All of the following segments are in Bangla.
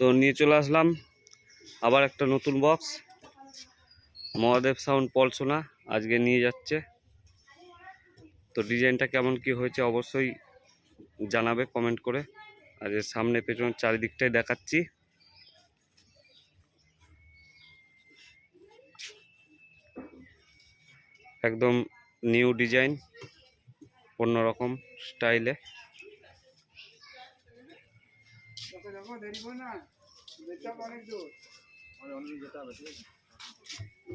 তো নিয়ে চলে আসলাম। আবার একটা নতুন বক্স মহাদেব সাউন্ড পলসোনা আজকে নিয়ে যাচ্ছে। তো ডিজাইনটা কেমন কি হয়েছে অবশ্যই জানাবে কমেন্ট করে। আর এর সামনে পেছনে চারিদিকটাই দেখাচ্ছি। একদম নিউ ডিজাইন অন্যরকম স্টাইলে দেখো দেরি করো না। যেতে হবে অনেক দূর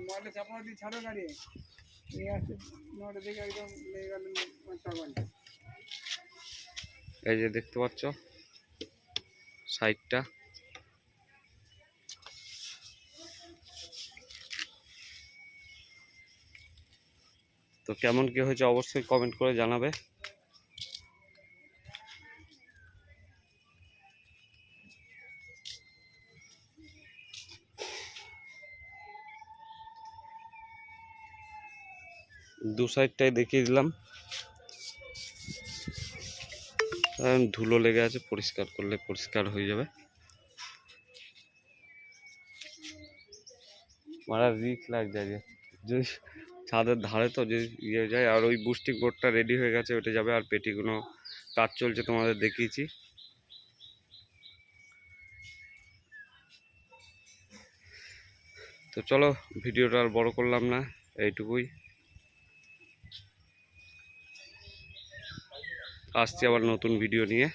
নয়টা চাপা দিয়ে ছাড়ো গাড়ি। নিয়ে আসতে নয়টা থেকে একদম গেল ঘণ্টা এই যে দেখতে পাচ্ছ সাইডটা। তো কেমন কি হয়েছে অবশ্যই কমেন্ট করে জানাবে। দু সাইডটাই দেখিয়ে দিলাম। ধুলো লেগে আছে, পরিষ্কার করলে পরিষ্কার হয়ে যাবে। মারা রিক্স লাগ যায় যদি ছাদের ধারে তো যদি ইয়ে যায়, আর ওই বুস্টিং বোর্ডটা রেডি হয়ে গেছে, ওটা যাবে, আর পেটিগুলো কাজ চলছে, তোমাদের দেখিয়েছি। তো চলো, ভিডিওটা আর বড় করলাম না, এইটুকুই। আসছি আবার নতুন ভিডিও নিয়ে।